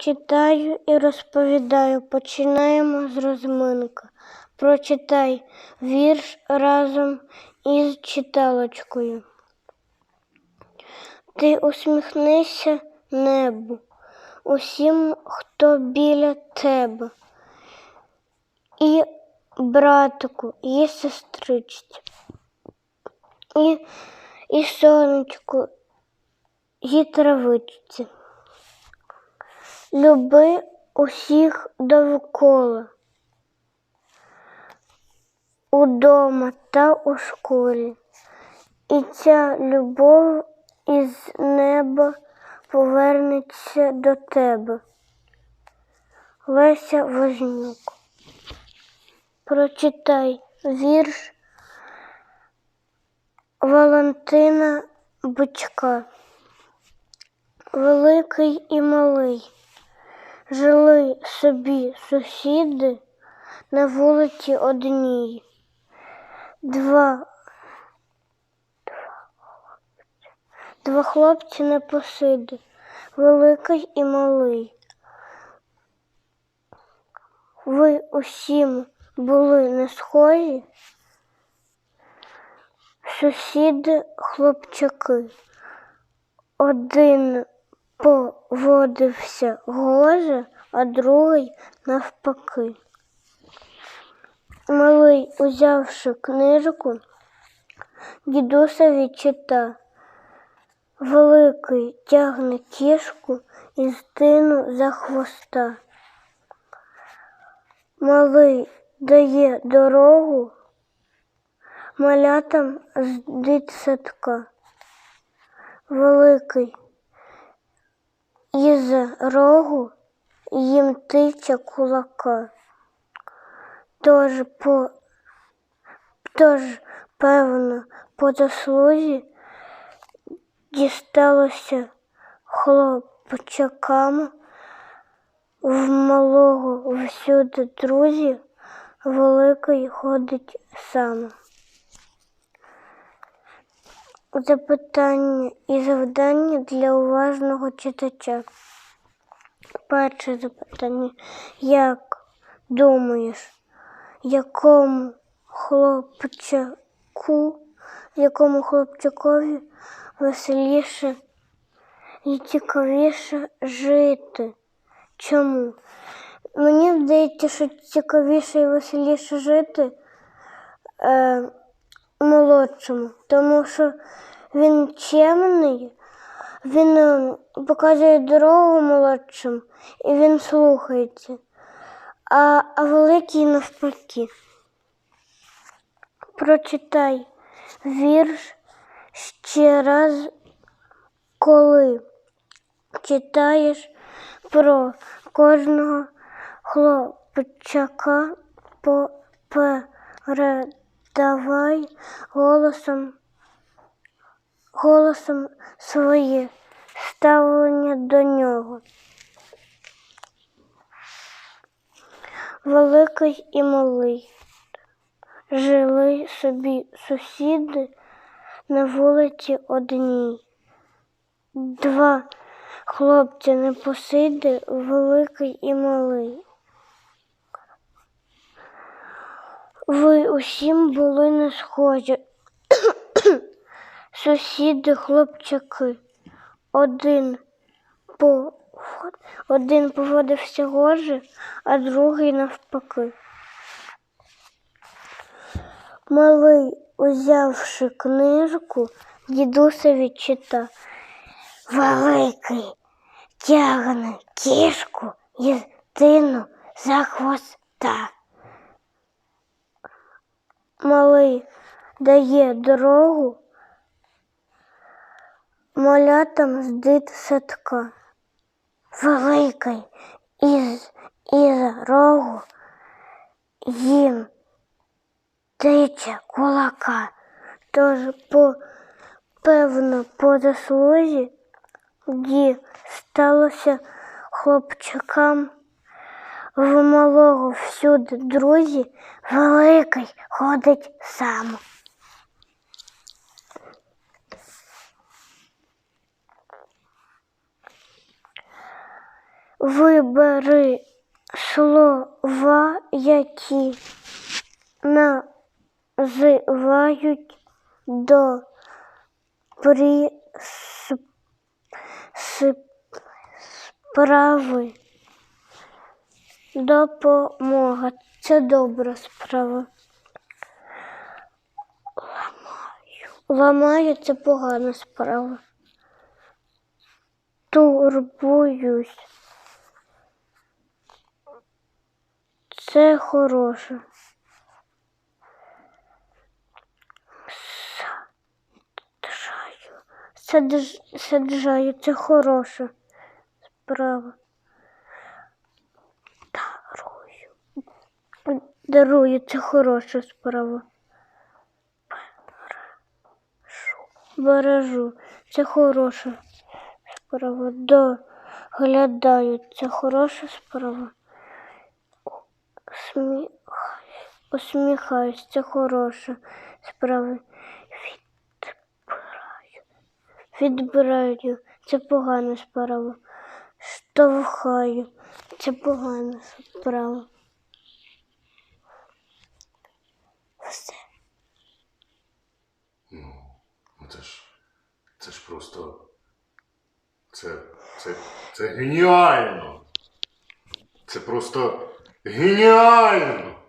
Читаю і розповідаю. Починаємо з розминки. Прочитай вірш разом із читалочкою. Ти усміхнися небу, усім, хто біля тебе. І братику, і сестричці, і, і сонечку, і травичці. Люби усіх довкола, удома та у школі. І ця любов із неба повернеться до тебе. Леся Вознюк. Прочитай вірш Валентина Бичка. Великий і малий. Жили собі сусіди на вулиці одній. Два, два хлопці непосиди, великий і малий. Ви усім були не схожі, сусіди хлопчаки. Один поводився гоже, а другий навпаки. Малий, узявши книжку, дідусеві чита. Великий тягне кішку і стину за хвоста. Малий дає дорогу малятам з дитсадка. Великий із рогу їм тиче кулака. Тож, по, тож, певно, по заслузі дісталося хлопчакам в малого всюди друзі, великий ходить сам. Запитання і завдання для уважного читача. Перше запитання. Як думаєш, якому хлопчаку, якому хлопчакові веселіше і цікавіше жити? Чому? Мені здається, що цікавіше і веселіше жити е, молодшому, тому що він чемний, він е, показує дорогу молодшим і він слухається, а, а великий навпаки. Прочитай вірш ще раз, коли читаєш про кожного хлопчака передавай голосом, голосом своє ставлення до нього. Великий і малий. Жили собі сусіди на вулиці одній. Два хлопці непосиди, великий і малий. Ви усім були не схожі. Сусіди хлопчаки. Один по один поводився гоже, а другий навпаки. Малий, узявши книжку, дідусеві чита. Великий тягне кішку і тину за хвоста. Малий дає дорогу малятам з дитсадка. Великий із із рогу їм тиче кулака, тож по певно по заслузі дісталося хлопчакам в малого всюди друзі, великий ходить сам. Вибери слова, які називають до прис- с- справи. Допомога. Це добра справа. Ламаю. Ламаю це погана справа. Турбуюсь. Це хороше. Саджаю. Саджаю. Це хороша справа. Дарую. Дарую. Це хороша справа. Бережу. Це хороша справа. Доглядаю. Це хороша справа. Усміхаюсь. Це хороша справа. Відбираю. Відбираю. Це погана справа. Штовхаю. Це погана справа. Все. Ну, ну це ж. Це ж просто. Це. Це. Це геніально. Це просто геніально.